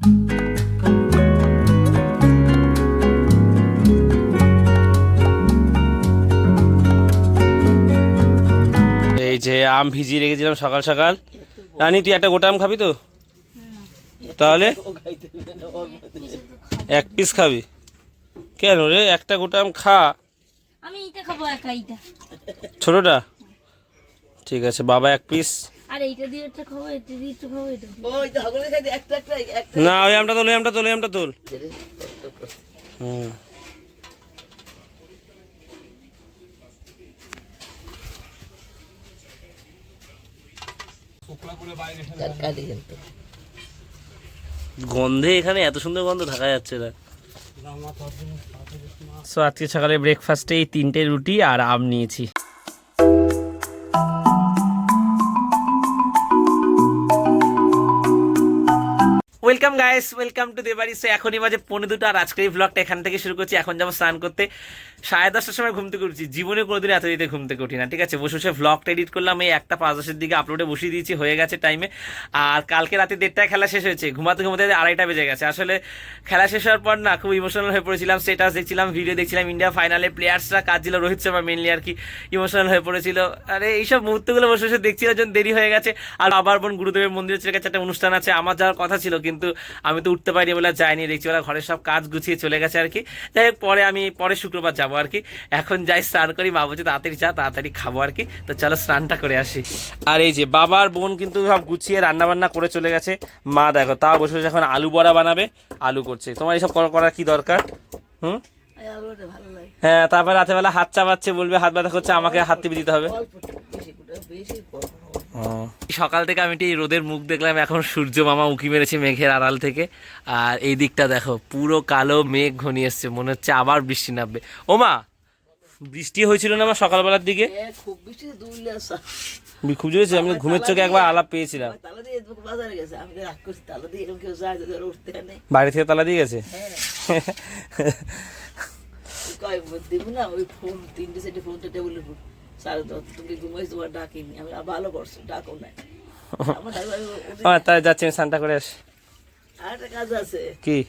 এই যে আম ভিজিয়ে রেখেছিলাম সকাল সকাল। রানী তুই একটা গোটা আম খাবি তো? তাহলে এক পিস খাবি। কেন রে? একটা গোটা আম খা। আমি খাব একা ছোটটা? ঠিক আছে বাবা এক পিস না ওই আমটা তোল ওই আমটা তোল ওই আমটা তোল। হুম। কাটি কিন্তু গন্ধে এখানে এত সুন্দর গন্ধ থাকা যাচ্ছে না। সো আজকে সকালে ব্রেকফাস্টে এই তিনটে রুটি আর আম নিয়েছি। ওয়েলকাম গাইস ওয়েলকাম টু দেবাড়ি সো এখনই বাজে পৌনে দুটো, আর আজকের এই ব্লগটা এখান থেকে শুরু করছি। এখন যাব স্নান করতে। সাড়ে দশটার সময় ঘুম থেকে উঠছি। জীবনে কোনোদিন এত দিতে ঘুম থেকে উঠি না, ঠিক আছে? বসে বসে ব্লগটা এডিট করলাম। এই একটা পাঁচ দশের দিকে আপলোডে বসিয়ে দিয়েছি, হয়ে গেছে টাইমে আর কালকে রাতে দেড়টায় খেলা শেষ হয়েছে। ঘুমাতে ঘুমাতে আড়াইটা বেজে গেছে। আসলে খেলা শেষ হওয়ার পর না খুব ইমোশনাল হয়ে পড়েছিলাম। স্টেটাস দেখছিলাম ভিডিও দেখছিলাম। ইন্ডিয়া ফাইনালে প্লেয়ার্সরা কাজ ছিল রোহিত শর্মা মেনলি আর কি ইমোশনাল হয়ে পড়েছিল। আরে, এইসব মুহূর্তগুলো বসে বসে দেখছিলাম, যখন দেরি হয়ে গেছে। আর আবার বোন গুরুদেবের মন্দিরের কাছে একটা অনুষ্ঠান আছে। আমার যাওয়ার কথা ছিল, কিন্তু আমি তো উঠতে পারি বলে যাইনি। দেখছি ওরা ঘরের সব কাজ গুছিয়ে চলে গেছে আর কি। যাই হোক পরে আমি পরে শুক্রবার যাব আর কি। এখন যাই স্নান করি মা বলছে তাড়াতাড়ি যা তাড়াতাড়ি খাব আর কি। তো চলো স্নানটা করে আসি। আর এই যে বাবার বোন কিন্তু সব গুছিয়ে রান্না বান্না করে চলে গেছে। মা দেখো তাও বসে বসে এখন আলু বড়া বানাবে আলু করছে। তোমার এইসব করার কি দরকার? হুম? হ্যাঁ তারপরে রাতেবেলা হাত চাপাচ্ছে বলবে হাত ব্যথা করছে আমাকে হাত টিপে দিতে হবে। সকাল থেকে আমি এই রোদের মুখ দেখলাম এখন সূর্য মামা উঁকি মেরেছে মেঘের আড়াল থেকে। আর এই দিকটা দেখো পুরো কালো মেঘ ঘনিয়ে এসছে মনে হচ্ছে আবার বৃষ্টি নামবে। ও মা বৃষ্টি হয়েছিল না আমার সকালবেলার দিকে? খুব জোরেছে আমি ঘুমের চোখে একবার আলাপ পেয়েছিলাম। বাড়ি থেকে তালা দিয়ে গেছে? হ্যাঁ। কয় দিব না ওই ফোন তিনটে সেটে ফোনটা টেবিলের উপর। সাড়ে তুমি ঘুমাইছো তোমার ডাকিনি। আমি ভালো করছ ডাকো নাই। আমার ডাকো আমি ওদের- হ্যাঁ তাই যাচ্ছি করে আসি। আর একটা কাজ আছে। কি?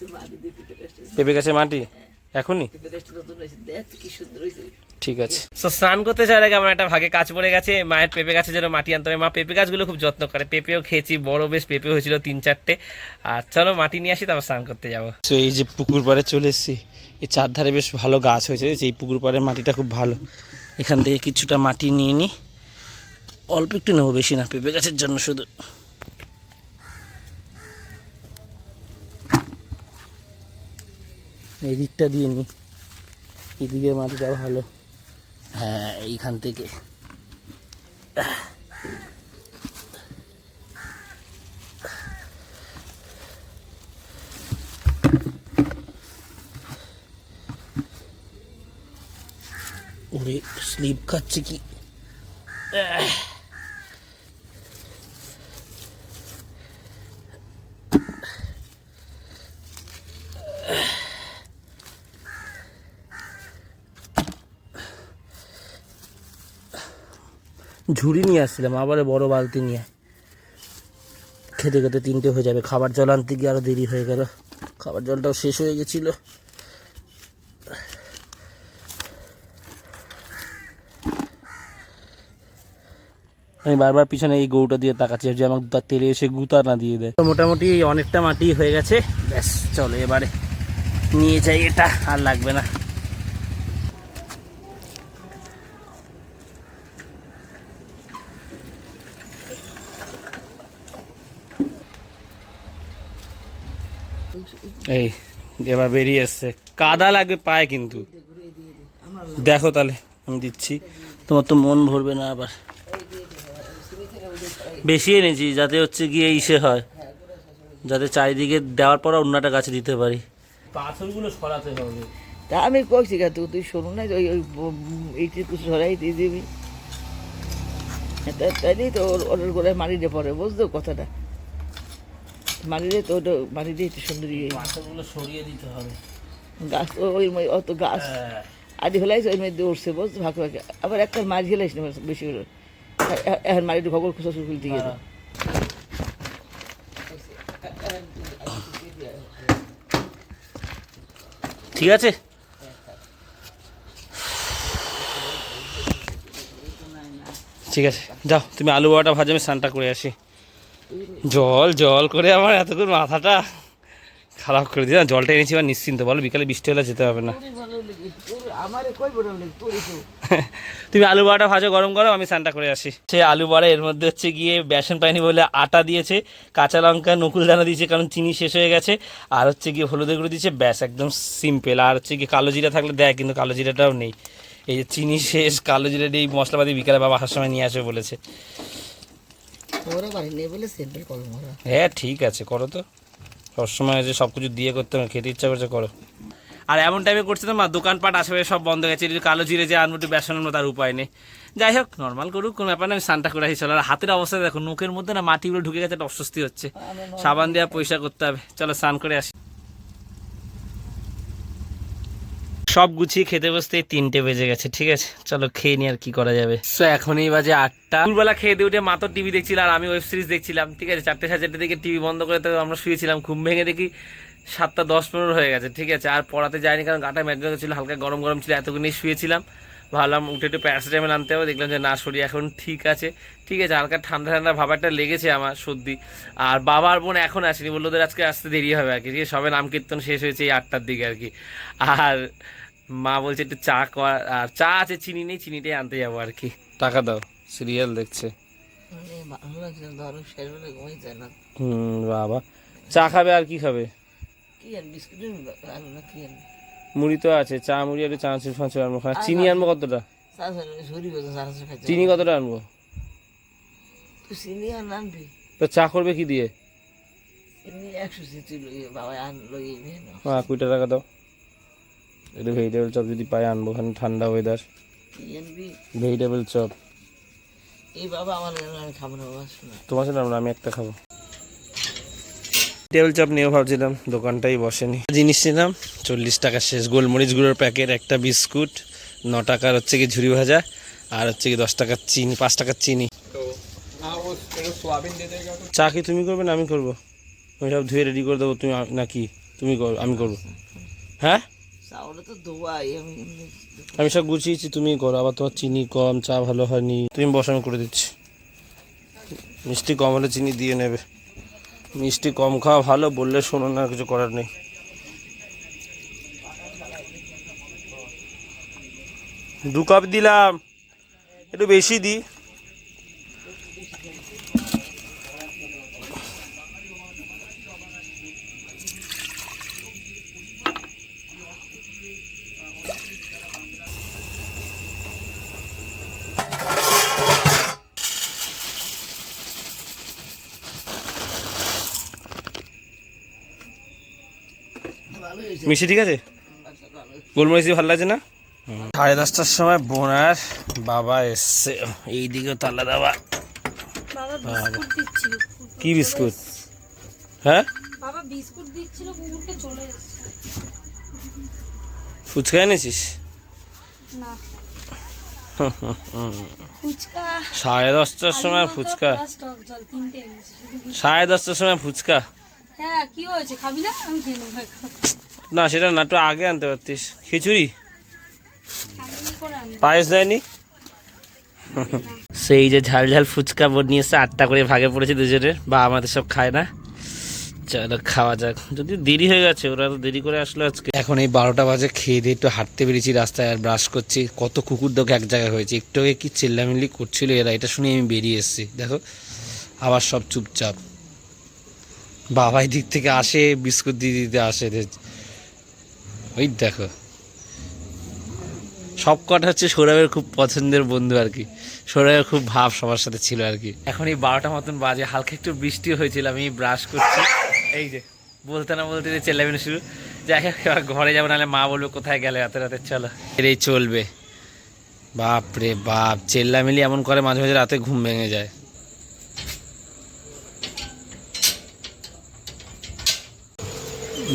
তুমি আগে দিয়ে পিপে রেস্টে পেঁপে গাছে মাটি? এখনই? পিপে রেস্টে নতুন কি ঠিক আছে। তো স্নান করতে যাওয়ার আগে আমার একটা ভাগে কাজ পড়ে গেছে। মায়ের পেঁপে গাছে যেন মাটি আনতে হবে মা পেঁপে গাছগুলো খুব যত্ন করে। পেঁপেও খেয়েছি বড় বেশ পেঁপে হয়েছিল তিন চারটে। আর চলো মাটি নিয়ে আসি তারপর স্নান করতে যাব। তো এই যে পুকুর পাড়ে চলে এসেছি এই চারধারে বেশ ভালো গাছ হয়েছে। এই পুকুর পাড়ের মাটিটা খুব ভালো। এখান থেকে কিছুটা মাটি নিয়ে নিই অল্প একটু নেব বেশি না, পেঁপে গাছের জন্য শুধু। এই দিকটা দিয়ে নিই এদিকে মাটিটা ভালো। হ্যাঁ এইখান থেকে। ওরে স্লিপ খাচ্ছে কি ঝুড়ি নিয়ে আসছিলাম আবার বড় বালতি নিয়ে। খেতে খেতে তিনটে হয়ে যাবে, খাবার জল আনতে গিয়ে আরও দেরি হয়ে গেল। খাবার জলটাও শেষ হয়ে গেছিল। আমি বারবার পিছনে এই গৌটা দিয়ে তাকাচ্ছি যে আমাকে তার তেলে এসে গুতা না দিয়ে দেয়। মোটামুটি অনেকটা মাটি হয়ে গেছে। ব্যাস, চলো এবারে নিয়ে যাই এটা, আর লাগবে না। এই, এবার বেরিয়ে এসছে। কাদা লাগবে পায়ে কিন্তু। দেখো তাহলে, আমি দিচ্ছি। তোমার তো মন ভরবে না আবার। বেশি এনেছি যাতে হচ্ছে গিয়ে ইসে হয়। যাতে চারিদিকে দেওয়ার পর অন্যটা গাছে দিতে পারি। পাথরগুলো সরাতে হবে। তা আমি কইছি গা তুই তুই শোনো না ওই ওই এইটুকু সরাই দিয়ে দিবি। তাইলেই তো ওর ওর গোড়ায় মারিতে পড়ে বুঝতো কথাটা? মারিলে তো ওটা মারিলে একটু সুন্দর ইয়ে। পাথরগুলো সরিয়ে দিতে হবে। গাছ ও- ওই অত গাছ। হ্যাঁ। আদি হলাইছে ওই মধ্যে উঠছে বুঝতো ভাগে ভাগে। আবার একটা মারি হেলাইস না বেশি করে। এখন মারিতে খবর খুঁজা শুরু দিয়ে ঠিক আছে ঠিক আছে যাও তুমি আলু বড়াটা ভাজা আমি স্নানটা করে আসি জল জল করে আমার এতক্ষণ মাথাটা খারাপ করে দিয়ে জলটা এনেছি এবার নিশ্চিন্ত। বলো বিকালে বৃষ্টি হলে যেতে হবে না। তুমি আলু বড়াটা ভাজো গরম করো আমি স্নানটা করে আসি। সে আলু বড়া এর মধ্যে হচ্ছে গিয়ে বেসন পাইনি বলে আটা দিয়েছে কাঁচা লঙ্কা নকুল দানা দিয়েছে কারণ চিনি শেষ হয়ে গেছে আর হচ্ছে গিয়ে হলুদের গুঁড়ো দিয়েছে ব্যাস একদম সিম্পল আর হচ্ছে গিয়ে কালো জিরা থাকলে দেয় কিন্তু কালো জিরাটাও নেই। এই যে চিনি শেষ কালো জিরা দিয়ে এই মশলাপাতি বিকালে বাবা আসার সময় নিয়ে আসবে বলেছে। হ্যাঁ ঠিক আছে করো তো। সবসময় যে সব কিছু দিয়ে করতে হবে, খেতে ইচ্ছা করছে, করো। আর এমন টাইমে করছে তো মা, দোকানপাট আশেপাশে সব বন্ধ গেছে কালো জিরে যে আনব একটু বেসন আনব, তার উপায় নেই। যাই হোক নর্মাল করুক, কোনো ব্যাপার না, আমি সানটা করে আসি আর হাতের অবস্থা দেখো, মুখের মধ্যে না মাটিগুলো ঢুকে গেছে, একটা অস্বস্তি হচ্ছে। সাবান দেওয়া, পয়সা করতে হবে। চলো, স্নান করে আসি। সব গুছিয়ে খেতে বসতে তিনটে বেজে গেছে ঠিক আছে? চলো খেয়ে নি আর কি করা যাবে। তো এখনই বাজে আটটা। দুপুরবেলা খেয়ে দিয়ে উঠে মাত্র টিভি দেখছিল আর আমি ওয়েব সিরিজ দেখছিলাম ঠিক আছে? চারটে সাড়ে চারটে থেকে টিভি বন্ধ করে তো আমরা শুয়েছিলাম ঘুম ভেঙে দেখি সাতটা দশ পনেরো হয়ে গেছে ঠিক আছে? আর পড়াতে যায়নি কারণ গাটা ম্যাগনেট ছিল হালকা গরম গরম ছিল এতক্ষণই শুয়েছিলাম। ভাবলাম উঠে একটু প্যারাসিটামল আনতে হবে দেখলাম যে না শরীর এখন ঠিক আছে ঠিক আছে? হালকা ঠান্ডা ঠান্ডা ভাবারটা লেগেছে আমার সর্দি। আর বাবা আর বোন এখন আসেনি বলল ওদের আজকে আসতে দেরি হবে আর কি ঠিক আছে? সবে নাম কীর্তন শেষ হয়েছে এই আটটার দিকে আর কি। আর মা বলছে একটু চা কর আর চা আছে চিনি নেই চিনিটাই আনতে যাব আর কি। টাকা দাও সিরিয়াল দেখছে। মানে হুম বাবা। চা খাবে আর কি খাবে? কি আর বিস্কুট আনব? না কি আনব? মুড়ি তো আছে চা মুড়ি আর চানাচুর ফাঁচুর আনব। চিনি আনব কতটা? চিনি কতটা আনব? তুই চিনি আর আনবি? তো চা করবে কি দিয়ে? একশো বাবা আন লই না হ্যাঁ কুড়িটা টাকা দাও। একটু ভেজিটেবল চপ যদি পাই আনব ওখানে ঠান্ডা ওয়েদার ভেজিটেবল চপ এই বাবা আমার আমি খাব না বাবা তোমার সাথে আমরা আমি একটা খাব। টেবিল চপ নিয়েও ভাবছিলাম দোকানটাই বসেনি। জিনিস নিলাম চল্লিশ টাকা শেষ। গোলমরিচ গুঁড়োর প্যাকেট একটা বিস্কুট ন টাকার হচ্ছে কি ঝুরি ভাজা আর হচ্ছে কি দশ টাকার চিনি পাঁচ টাকার চিনি। চা কি তুমি করবে না আমি করব? আমি সব ধুয়ে রেডি করে দেবো তুমি নাকি? তুমি করো আমি করব। হ্যাঁ? তো ধোয়াই আমি আমি সব গুছিয়েছি তুমি করো আবার তোমার চিনি কম চা ভালো হয়নি। তুমি বসো আমি করে দিচ্ছি। মিষ্টি কম হলে চিনি দিয়ে নেবে। মিষ্টি কম খাওয়া ভালো বললে শোনো না কিছু করার নেই। দু কাপ দিলাম একটু বেশি দিই মিষ্টি ঠিক আছে? ভালো গোলমরিচ দিয়ে ভালো লাগছে না? সাড়ে দশটার সময় বোন আর বাবা এসছে। এইদিকেও তালা দেওয়া। বাবা কি বিস্কুট? হ্যাঁ? ফুচকা এনেছিস? সাড়ে দশটার সময় ফুচকা। সাড়ে দশটার সময় ফুচকা। হ্যাঁ কি হয়েছে? খাবি না? আমি খেয়ে নেব। না সেটা না একটু আগে আনতে পারতিস। খিচুড়ি? পায়েস দেয়নি? সেই যে ঝাল ঝাল ফুচকা বোর্ড নিয়ে এসে আটটা করে ভাগে পড়েছে দুজনের বা আমাদের সব খায় না। চলো খাওয়া যাক। যদি দেরি হয়ে গেছে ওরা তো দেরি করে আসলো আজকে। এখন এই বারোটা বাজে খেয়ে দিয়ে একটু হাঁটতে বেরিয়েছি রাস্তায় আর ব্রাশ করছি। কত কুকুর দোকে এক জায়গায় হয়েছে? একটু আগে কি চিল্লামিল্লি করছিল এরা? এটা শুনে আমি বেরিয়ে এসেছি। দেখো আবার সব চুপচাপ। বাবাই দিক থেকে আসে, বিস্কুট দিয়ে দিতে আসে। ওই দেখো। সব কটা হচ্ছে সৌরভের খুব পছন্দের বন্ধু আর কি। সৌরভের খুব ভাব সবার সাথে ছিল আর কি। এখন এই বারোটা মতন বাজে, হালকা একটু বৃষ্টি হয়েছিল, আমি ব্রাশ করছি। এই যে, বলতে না বলতে যে চেল্লাবেন শুরু। যাই হোক ঘরে যাব, নাহলে মা বলবে কোথায় গেলে রাতে রাতে, চলো। এটাই চলবে। বাপ রে বাপ চেল্লামিলি এমন করে মাঝে মাঝে রাতে ঘুম ভেঙে যায়।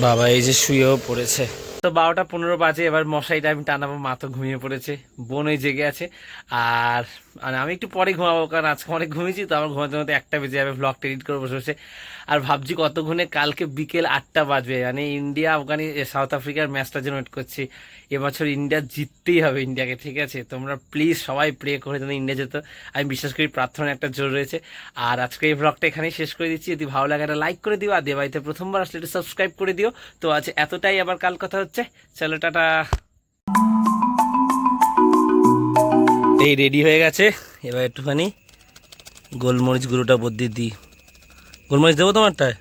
বাবা এই যে শুয়েও পড়েছে। তো বারোটা পনেরো বাজে, এবার মশাইটা আমি টানাবো, মা তো ঘুমিয়ে পড়েছে বোন ওই জেগে আছে। আর আর আমি একটু পরে ঘুমাবো, কারণ আজকে অনেক ঘুমিয়েছি, তো আমার ঘুমাতে ঘুমাতে একটা বেজে যাবে ব্লগটা এডিট করে বসে বসে। আর ভাবছি কতক্ষণে কালকে বিকেল আটটা বাজবে মানে ইন্ডিয়া, আফগানি সাউথ আফ্রিকার ম্যাচটা জন্য ওয়েট করছি। এবছর ইন্ডিয়া জিততেই হবে ইন্ডিয়াকে, ঠিক আছে? তোমরা প্লিজ সবাই প্রে করে যেন ইন্ডিয়া যেত আমি বিশ্বাস করি প্রার্থনা একটা জোর রয়েছে। আর আজকে এই ব্লগটা এখানেই শেষ করে দিচ্ছি। যদি ভালো লাগে একটা লাইক করে দিও, আর দেবাইতে প্রথমবার আসলে একটু সাবস্ক্রাইব করে দিও। তো আজ এতটাই, আবার কাল কথা হচ্ছে চলো টাটা। এই রেডি হয়ে গেছে। এবার একটুখানি গোলমরিচ গুঁড়োটা বদ্যি দিই। গোলমরিচ দেবো তোমারটায়?